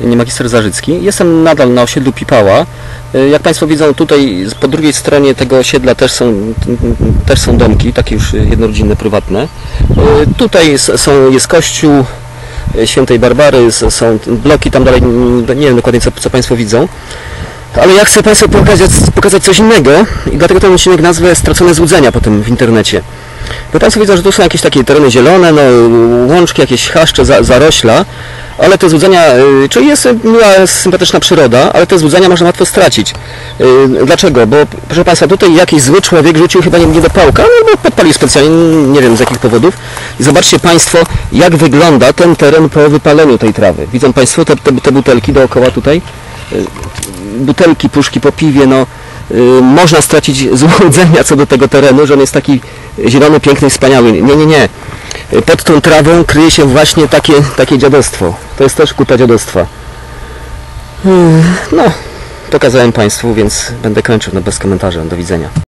nie magister Zarzycki. Jestem nadal na osiedlu Pipała. Y, Jak Państwo widzą, tutaj po drugiej stronie tego osiedla też są, też są domki, takie już jednorodzinne, prywatne. Y, Tutaj są, jest kościół y, świętej Barbary, są bloki tam dalej, mm, nie wiem dokładnie co, co Państwo widzą. Ale ja chcę Państwu pokazać, pokazać coś innego i dlatego ten odcinek nazwę Stracone złudzenia potem w internecie. Bo Państwo widzą, że tu są jakieś takie tereny zielone, no, łączki, jakieś chaszcze, za, zarośla, ale te złudzenia, y, czyli jest miła, sympatyczna przyroda, ale te złudzenia można łatwo stracić. Y, Dlaczego? Bo proszę Państwa, tutaj jakiś zły człowiek rzucił chyba nie, nie do pałka, no bo podpalił specjalnie, nie wiem z jakich powodów. I zobaczcie Państwo, jak wygląda ten teren po wypaleniu tej trawy. Widzą Państwo te, te, te butelki dookoła tutaj? butelki, puszki po piwie, no y, można stracić złudzenia co do tego terenu, że on jest taki zielony, piękny wspaniały. Nie, nie, nie. Pod tą trawą kryje się właśnie takie, takie dziadostwo. To jest też kupa dziadostwa. Y, No, pokazałem Państwu, więc będę kończył, no bez komentarza. Do widzenia.